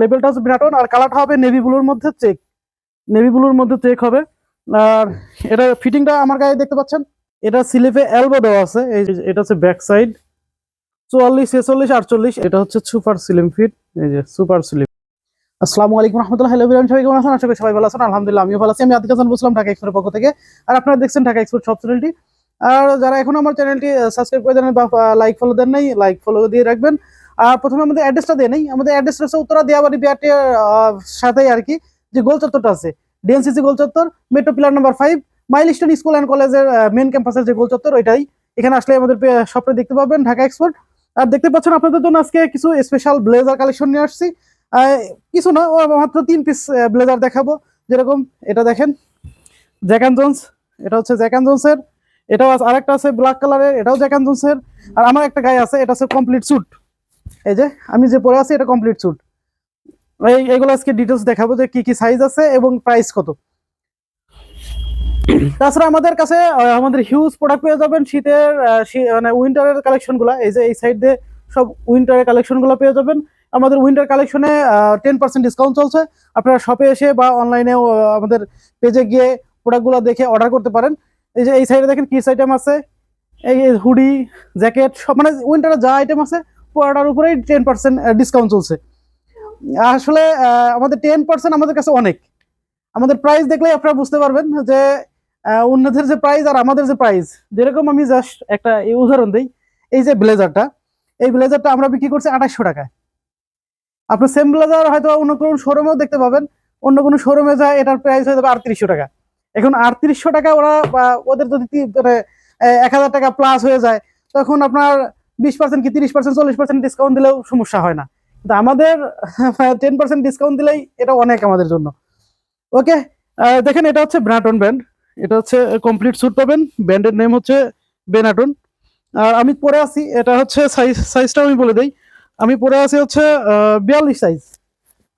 লেভেলটা হচ্ছে ব্রাটন আর কালারটা হবে নেভি ব্লুর মধ্যে চেক নেভি ব্লুর মধ্যে চেক হবে। আর এটা ফিটিংটা আমার গায়ে দেখতে পাচ্ছেন? এটা স্লিপে এলবো দেওয়া আছে। এই এটা হচ্ছে ব্যাক সাইড চুয়াল্লিশ, ছেচল্লিশ, আটচল্লিশ, এটা হচ্ছে সুপার সিলিম ফিট এই যে সুপার স্লিম আসসালামু আলাইকুম রহমতুল্লাহ হ্যালো বিরান সবাই কেমন আছেন? আশা করি সবাই ভালো আছেন। আলহামদুলিল্লাহ, আমিও ভালো আছি। আমি আদিক হাসান বসলাম ঢাকা এক্সপোর্টের পক্ষ থেকে। আর আপনারা দেখছেন ঢাকা এক্সপোর্ট সব চ্যানেলটি আর যারা এখন আমার চ্যানেলটি সাবস্ক্রাইব করে দেন বা লাইক ফলো দেন নাই লাইক ফলো দিয়ে রাখবেন। প্রথমে আমাদের অ্যাড্রেসটা দিয়ে নেই। আমাদের অ্যাড্রেসটা হচ্ছে উত্তরা দিয়াবাড়ি বিআরটির সাথেই আর কি যে গোল চত্বরটা আছে। ডিএনসিসি গোল চত্বর metro pillar number five milestone school and কলেজের মেন ক্যাম্পাসের যে গোল চত্বর, ওইটাই। এখানে আসলে আমাদের শপটা দেখতে পাবেন, ঢাকা এক্সপোর্ট আর দেখতে পাচ্ছেন আপনাদের জন্য আজকে কিছু স্পেশাল ব্লেজার কালেকশন নিয়ে আসছি। কিছু না, ও মাত্র তিন পিস ব্লেজার দেখাবো। যেরকম, এটা দেখেন। জ্যাকান জোন্স এটা হচ্ছে জ্যাকান জোন্সের এটাও আরেকটা আছে ব্ল্যাক কালারের এটাও জ্যাকান জোন্সের আর আমার একটা গায়ে আছে, এটা হচ্ছে কমপ্লিট স্যুট এই যে, আমি যে পরে আছি, এটা কমপ্লিট স্যুট এই এগুলো আজকে ডিটেলস দেখাবো যে কি কি সাইজ আছে এবং প্রাইস কত। তাছাড়া আমাদের কাছে আমাদের হিউজ প্রোডাক্ট পেয়ে যাবেন শীতের মানে উইন্টারের কালেকশনগুলো এই যে, এই সাইড দিয়ে সব উইন্টারের কালেকশনগুলো পেয়ে যাবেন। আমাদের উইন্টার কালেকশনে টেন পার্সেন্ট ডিসকাউন্ট চলছে। আপনারা শপে এসে বা অনলাইনেও আমাদের পেজে গিয়ে প্রোডাক্টগুলো দেখে অর্ডার করতে পারেন। এই যে, এই সাইডে দেখেন কিস আইটেম আছে? এই হুডি জ্যাকেট সব মানে উইন্টারে যা আইটেম আছে পুরোটার উপরেই টেন পার্সেন্ট ডিসকাউন্ট চলছে। আসলে আমাদের টেন পার্সেন্ট আমাদের কাছে অনেক। আমাদের প্রাইস দেখলেই আপনারা বুঝতে পারবেন যে অন্যদের যে প্রাইস আর আমাদের যে প্রাইস যেরকম আমি জাস্ট একটা উদাহরণ দিই। এই যে ব্লেজারটা, এই ব্লেজারটা আমরা বিক্রি করছি আঠাশশো টাকায়। আপনার সেম ব্লেজার হয়তো অন্য কোনো শোরুমেও দেখতে পাবেন, অন্য কোনো শোরুমে যায়, এটার প্রাইস হয়ে যাবে আটত্রিশশো টাকা। এখন আটত্রিশশো টাকা ওরা ওদের যদি মানে এক হাজার টাকা প্লাস হয়ে যায়, তখন আপনার বিশ পার্সেন্ট কি তিরিশ পার্সেন্ট চল্লিশ পার্সেন্ট ডিসকাউন্ট দিলেও সমস্যা হয় না। কিন্তু আমাদের টেন পার্সেন্ট ডিসকাউন্ট দিলেই এটা অনেক আমাদের জন্য। ওকে দেখেন এটা হচ্ছে ব্রাটন ব্যান্ড এটা হচ্ছে কমপ্লিট স্যুট পাবেন। ব্যান্ডের নেম হচ্ছে বেনাটন আর আমি পরে আছি, এটা হচ্ছে সাইজ সাইজটা আমি বলে দিই। আমি পরে আছি হচ্ছে বিয়াল্লিশ সাইজ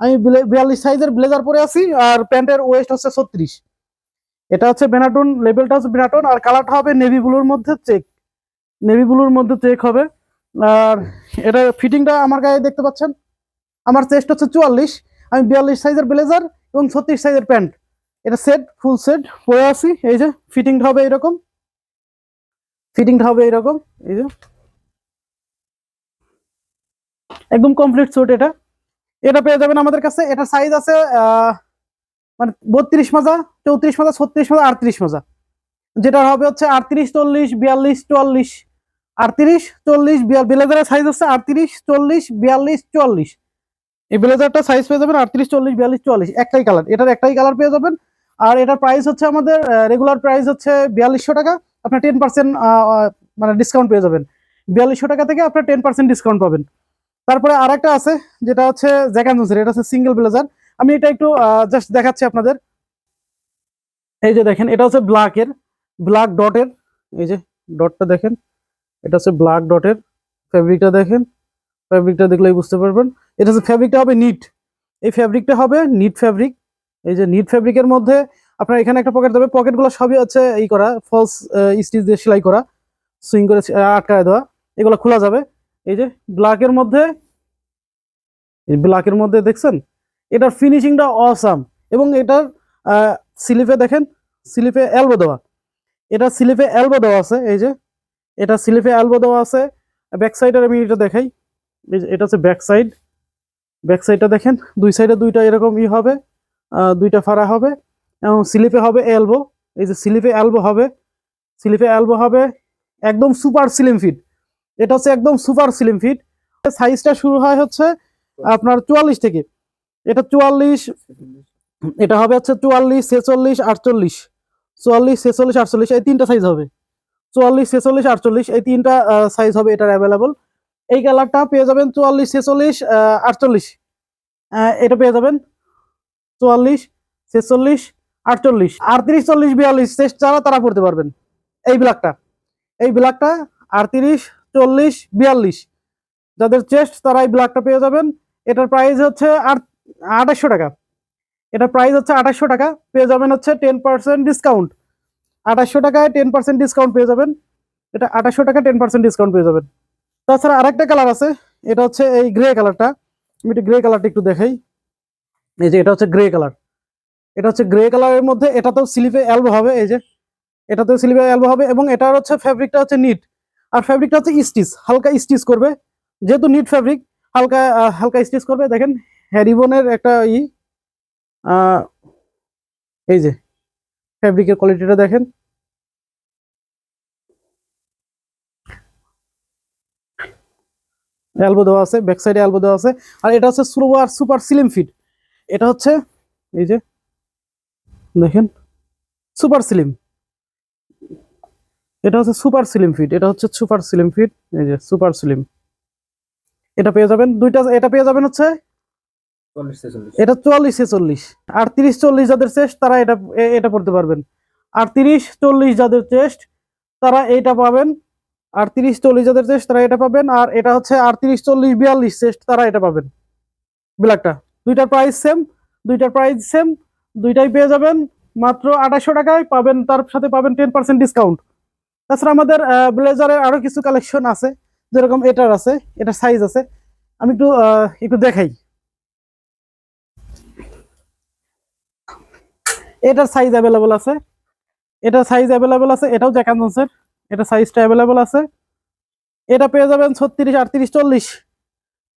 আমি বিয়াল্লিশ সাইজের ব্লেজার পরে আছি, আর প্যান্টের ওয়েস্ট হচ্ছে ছত্রিশ। এটা হচ্ছে বেনাটন লেভেলটা হচ্ছে বেনাটন আর কালারটা হবে নেভি ব্লুর মধ্যে চেক নেভি ব্লুর মধ্যে চেক হবে। আর এটা ফিটিংটা আমার গায়ে দেখতে পাচ্ছেন? আমার চেস্ট হচ্ছে চুয়াল্লিশ, আমি বিয়াল্লিশ সাইজের ব্লেজার এবং ছত্রিশ সাইজের প্যান্ট এটা সেট ফুল সেট পরে আসি এই যে ফিটিংটা হবে এরকম। ফিটিংটা হবে এরকম। এই যে। একদম কমপ্লিট স্যুট এটা। এটা পেয়ে যাবেন আমাদের কাছে। এটা সাইজ আছে মানে বত্রিশ মাজা, চৌত্রিশ মাজা, ছত্রিশ মাজা, আটত্রিশ মাজা। যেটা হবে হচ্ছে আটত্রিশ, চল্লিশ, বিয়াল্লিশ, চুয়াল্লিশ। আটত্রিশ, চল্লিশ ব্লেজারের সাইজ হচ্ছে আটত্রিশ, চল্লিশ, বিয়াল্লিশ চুয়াল্লিশ এই ব্লেজারটা সাইজ পেয়ে যাবেন আটত্রিশ, চল্লিশ, বিয়াল্লিশ চুয়াল্লিশ একটাই কালার এটার একটাই কালার পেয়ে যাবেন। আর এটার প্রাইস হচ্ছে আমাদের রেগুলার প্রাইস হচ্ছে বিয়াল্লিশশো টাকা। আপনার টেন পার্সেন্ট মানে ডিসকাউন্ট পেয়ে যাবেন। বিয়াল্লিশশো টাকা থেকে আপনার টেন পার্সেন্ট ডিসকাউন্ট পাবেন। তারপরে আরেকটা আছে, যেটা হচ্ছে জ্যাকান এটা হচ্ছে সিঙ্গেল ব্লেজার আমি এটা একটু জাস্ট দেখাচ্ছি আপনাদের। এই যে দেখেন, এটা হচ্ছে ব্ল্যাকের ব্ল্যাক ডটের এই যে ডটটা দেখেন। এটা হচ্ছে ব্ল্যাক ডটের ফ্যাব্রিকটা দেখেন। ফ্যাব্রিকটা দেখলেই বুঝতে পারবেন। এটা হচ্ছে ফ্যাব্রিকটা হবে নিট এই ফ্যাব্রিকটা হবে নিট ফ্যাব্রিক এই যে নিট ফ্যাব্রিকের মধ্যে আপনার এখানে একটা পকেট দেবে। পকেটগুলো সবই হচ্ছে এই করা ফলস স্টিচ দিয়ে সেলাই করা সুইং করে আটকায় দেওয়া। এগুলো খোলা যাবে। এই যে ব্ল্যাকের মধ্যে ব্ল্যাকের মধ্যে দেখছেন? এটার ফিনিশিংটা অসাম এবং এটার স্লিপে দেখেন স্লিপে অ্যালবো দেওয়া। এটা স্লিপে অ্যালবো দেওয়া আছে। এই যে এটা স্লিপে অ্যালবো দেওয়া আছে। ব্যাক সাইডের আমি এটা দেখাই। এটা হচ্ছে ব্যাক সাইড ব্যাক সাইডটা দেখেন, দুই সাইডে দুইটা এরকম ই হবে দুইটা ফাড়া হবে, এবং স্লিপে হবে অ্যালবো এই যে স্লিপে অ্যালবো হবে, স্লিপে অ্যালবো হবে একদম সুপার স্লিম ফিট এটা হচ্ছে একদম সুপার স্লিম ফিট সাইজটা শুরু হয় হচ্ছে আপনার চুয়াল্লিশ থেকে। এটা চুয়াল্লিশ, এটা হবে হচ্ছে চুয়াল্লিশ, ছেচল্লিশ, আটচল্লিশ। চুয়াল্লিশ, ছেচল্লিশ, আটচল্লিশ, এই তিনটা সাইজ হবে। চুয়াল্লিশ, ছেচল্লিশ, আটচল্লিশ, এই তিনটা সাইজ হবে এটার অ্যাভেলেবল এই কালারটা পেয়ে যাবেন চুয়াল্লিশ, ছেচল্লিশ আটচল্লিশ। এটা পেয়ে যাবেন চুয়াল্লিশ, ছেচল্লিশ, আটচল্লিশ। আটত্রিশ, চল্লিশ, বিয়াল্লিশ চেস্ট যারা তারা পড়তে পারবেন এই ব্ল্যাকটা এই ব্ল্যাকটা আটত্রিশ, চল্লিশ, বিয়াল্লিশ। যাদের চেস্ট তারা এই ব্ল্যাকটা পেয়ে যাবেন। এটার প্রাইস হচ্ছে আট, আঠাশশো টাকা। এটার প্রাইস হচ্ছে আঠাশশো টাকা। পেয়ে যাবেন হচ্ছে টেন পার্সেন্ট ডিসকাউন্ট আঠাশশো টাকায় টেন পার্সেন্ট ডিসকাউন্ট পেয়ে যাবেন। এটা আঠাশশো টাকা টেন পার্সেন্ট ডিসকাউন্ট পেয়ে যাবেন। তাছাড়া আরেকটা কালার আছে, এটা হচ্ছে এই গ্রে কালারটা আমি একটু গ্রে কালারটা একটু দেখাই। এই যে এটা হচ্ছে গ্রে কালার এটা হচ্ছে গ্রে কালারের মধ্যে এটাতেও স্লিপে এলবো হবে, এই যে। এটাতেও স্লিপে এলবো হবে এবং এটার হচ্ছে ফ্যাব্রিকটা হচ্ছে নিট আর ফ্যাব্রিকটা হচ্ছে স্টিচ হালকা স্টিচ করবে। যেহেতু নিট ফ্যাব্রিক হালকা হালকা স্টিচ করবে। দেখেন হ্যারিবনের একটা ই এই যে ফ্যাব্রিকের কোয়ালিটিটা দেখেন। এলবো দেওয়া আছে ব্যাক সাইডে এলবো দেওয়া আছে। আর এটা হচ্ছে সুপার সুপার স্লিম ফিট এটা হচ্ছে এই যে দেখেন সুপার স্লিম এটা হচ্ছে সুপার স্লিম ফিট এটা হচ্ছে সুপার স্লিম ফিট এই যে সুপার স্লিম এটা পেয়ে যাবেন দুইটা এটা পেয়ে যাবেন হচ্ছে এটা চুয়াল্লিশ ছেচল্লিশ। আর তিরিশ চল্লিশ যাদের চেস্ট তারা এটা এটা পড়তে পারবেন। আর তিরিশ চল্লিশ যাদের চেস্ট তারা এটা পাবেন আর তিরিশ চল্লিশ যাদের চেস্ট তারা এটা পাবেন। আর এটা হচ্ছে আটত্রিশ তিরিশ চল্লিশ বিয়াল্লিশ চেস্ট তারা এটা পাবেন। ব্ল্যাকটা। দুইটার প্রাইস সেম দুইটার প্রাইস সেম দুইটাই পেয়ে যাবেন। মাত্র আঠাশশো টাকায় পাবেন, তার সাথে পাবেন টেন পার্সেন্ট ডিসকাউন্ট তাছাড়া আমাদের ব্লেজারের আরও কিছু কালেকশন আছে, যেরকম এটার আছে, এটার সাইজ আছে। আমি একটু একটু দেখাই। এটার সাইজ অ্যাভেলেবল আছে। এটার সাইজ অ্যাভেলেবল আছে, এটাও জ্যাক অ্যান্ড জনসের এটা সাইজটা অ্যাভেলেবল আছে। এটা পেয়ে যাবেন ছত্রিশ, আটত্রিশ, চল্লিশ।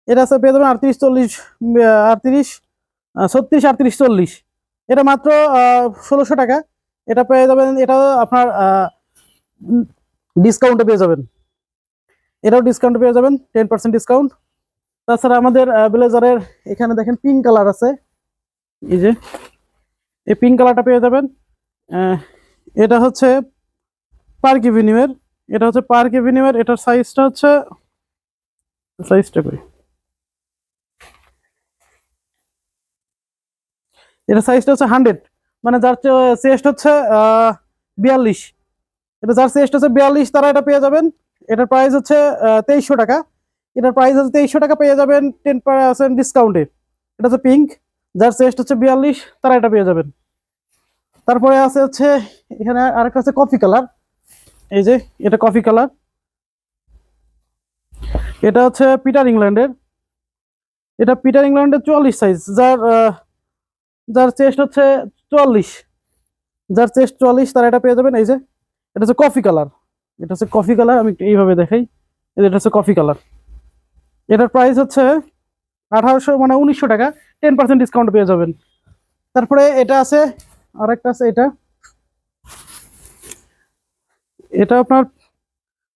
এটা আছে, পেয়ে যাবেন আটত্রিশ, চল্লিশ আটত্রিশ ছত্রিশ, আটত্রিশ, চল্লিশ। এটা মাত্র ষোলোশো টাকা। এটা পেয়ে যাবেন, এটা আপনার ডিসকাউন্টে পেয়ে যাবেন। এটাও ডিসকাউন্টে পেয়ে যাবেন টেন পার্সেন্ট ডিসকাউন্ট তাছাড়া আমাদের ব্লেজারের এখানে দেখেন পিঙ্ক কালার আছে। এই যে, এই পিঙ্ক কালারটা পেয়ে যাবেন। এটা হচ্ছে পার্ক এভিনিউয়ের এটা হচ্ছে পার্ক এভিনিউয়ের এটার সাইজটা হচ্ছে সাইজটা করি এটা সাইজটা হচ্ছে হান্ড্রেড মানে যার চেস্ট হচ্ছে বিয়াল্লিশ। এটা যার চেস্ট হচ্ছে বিয়াল্লিশ, তারা এটা পেয়ে যাবেন। এটার প্রাইস হচ্ছে তেইশশো টাকা। এটার প্রাইস হচ্ছে তেইশশো টাকা, পেয়ে যাবেন টেন পার্সেন্ট ডিসকাউন্টে এটা হচ্ছে পিঙ্ক যার চেস্ট হচ্ছে বিয়াল্লিশ, তারা এটা পেয়ে যাবেন। তারপরে আছে হচ্ছে, এখানে আরেকটা আছে কফি কালার এই যে, এটা কফি কালার এটা হচ্ছে পিটার ইংল্যান্ডের এটা পিটার ইংল্যান্ডের চুয়াল্লিশ সাইজ যার যার চেস্ট হচ্ছে চুয়াল্লিশ। যার চেস্ট চুয়াল্লিশ, তারা এটা পেয়ে যাবেন, এই যে, এটা হচ্ছে কফি কালার এটা হচ্ছে কফি কালার আমি এইভাবে দেখাই। এটা হচ্ছে কফি কালার এটার প্রাইস হচ্ছে আঠারোশো মানে উনিশশো টাকা। টেন পার্সেন্ট ডিসকাউন্ট পেয়ে যাবেন। তারপরে এটা আছে, আরেকটা আছে এটা। এটা আপনার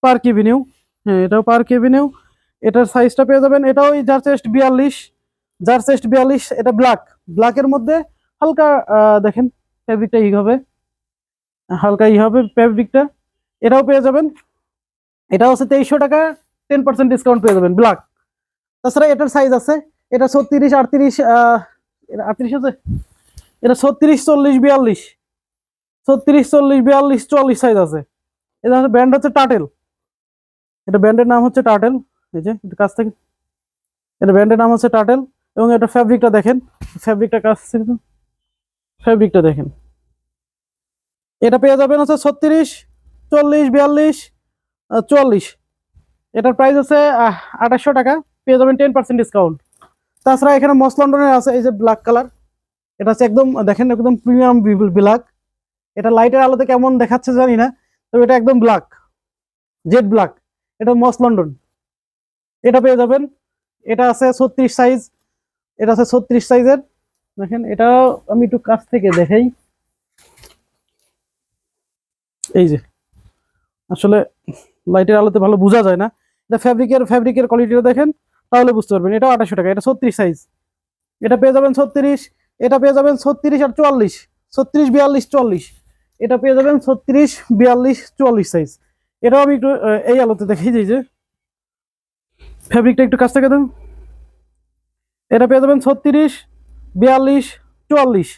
পার্ক এভিনিউ হ্যাঁ এটাও পার্ক এভিনিউ এটার সাইজটা পেয়ে যাবেন, এটাও যার চেস্ট বিয়াল্লিশ, যার চেস্ট বিয়াল্লিশ, এটা ব্ল্যাক ব্ল্যাকের মধ্যে হালকা দেখেন ফ্যাব্রিকটা ই হবে। হালকা ই হবে ফ্যাব্রিকটা এটাও পেয়ে যাবেন। এটা হচ্ছে তেইশশো টাকা টেন পার্সেন্ট ডিসকাউন্ট পেয়ে যাবেন ব্ল্যাক তাছাড়া এটার সাইজ আছে, এটা ছত্রিশ, আটত্রিশ আটত্রিশ আছে? এটা ছত্রিশ, চল্লিশ, বিয়াল্লিশ। ছত্রিশ, চল্লিশ, বিয়াল্লিশ, চুয়াল্লিশ সাইজ আছে। এটা ব্র্যান্ড হচ্ছে টাটেল এটা ব্র্যান্ডের নাম হচ্ছে টাটেল এই যে, এটা কাছ থেকে। এটা ব্র্যান্ডের নাম হচ্ছে টাটেল এবং এটা ফ্যাব্রিকটা দেখেন। ফ্যাব্রিকটা কাছ থেকে ফ্যাব্রিকটা দেখেন। এটা পেয়ে যাবেন হচ্ছে ছত্রিশ, চল্লিশ, বিয়াল্লিশ চুয়াল্লিশ। এটার প্রাইস হচ্ছে আঠাশশো টাকা। পেয়ে যাবেন টেন পার্সেন্ট ডিসকাউন্ট তাছাড়া এখানে মস লন্ডনের আছে, এই যে ব্ল্যাক কালার এটা হচ্ছে একদম, দেখেন, একদম প্রিমিয়াম ব্ল্যাক এটা লাইটের আলোতে কেমন দেখাচ্ছে জানি না। তবে এটা একদম ব্ল্যাক জেড ব্ল্যাক এটা মস লন্ডন। এটা পেয়ে যাবেন। এটা আছে ছত্রিশ সাইজ এটা আছে ছত্রিশ সাইজের দেখেন এটা আমি একটু কাছ থেকে দেখাই। এই যে, আসলে লাইটের আলোতে ভালো বোঝা যায় না। এটা ফ্যাব্রিকের ফ্যাব্রিকের কোয়ালিটিটা দেখেন, তাহলে বুঝতে পারবেন। এটা আঠাশশো টাকা, এটা ছত্রিশ সাইজ এটা পেয়ে যাবেন ছত্রিশ, এটা পেয়ে যাবেন ছত্রিশ আর চুয়াল্লিশ, ছত্রিশ, বিয়াল্লিশ, চুয়াল্লিশ। এটা পেয়ে যাবেন ছত্রিশ, বিয়াল্লিশ, চুয়াল্লিশ সাইজ এটাও আমি একটু এই আলোতে দিই যে। ফ্যাব্রিকটা একটু কাছ থেকে দেন। এটা পেয়ে যাবেন ছত্রিশ, বিয়াল্লিশ, চুয়াল্লিশ।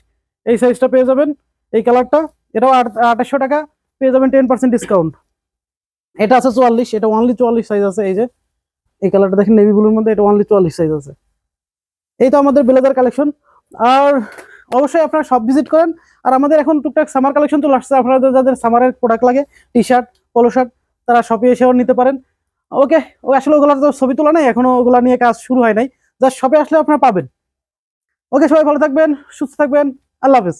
এই সাইজটা পেয়ে যাবেন। এই কালারটা এটাও আঠাশশো টাকা। পেয়ে যাবেন টেন পার্সেন্ট ডিসকাউন্ট এটা আছে চুয়াল্লিশ, এটা অনলি চুয়াল্লিশ সাইজ আছে, এই যে। এই কালারটা দেখেন নেভি ব্লুর মধ্যে, এটা অনলি চুয়াল্লিশ সাইজ আছে। এই তো আমাদের ব্লেজার কালেকশন আর অবশ্যই আপনারা সব ভিজিট করেন। আর আমাদের এখন টুকটাক সামার কালেকশন চলে আসছে। আপনাদের যাদের সামারের প্রোডাক্ট লাগে টি শার্ট পোলো শার্ট তারা শপে এসেও নিতে পারেন। ওকে ও আসলে ওগুলোর তো ছবি তোলা নাই এখনও ওগুলা নিয়ে কাজ শুরু হয় নাই। জাস্ট শপে আসলে আপনারা পাবেন। ওকে সবাই ভালো থাকবেন, সুস্থ থাকবেন, আল্লাহ হাফেজ।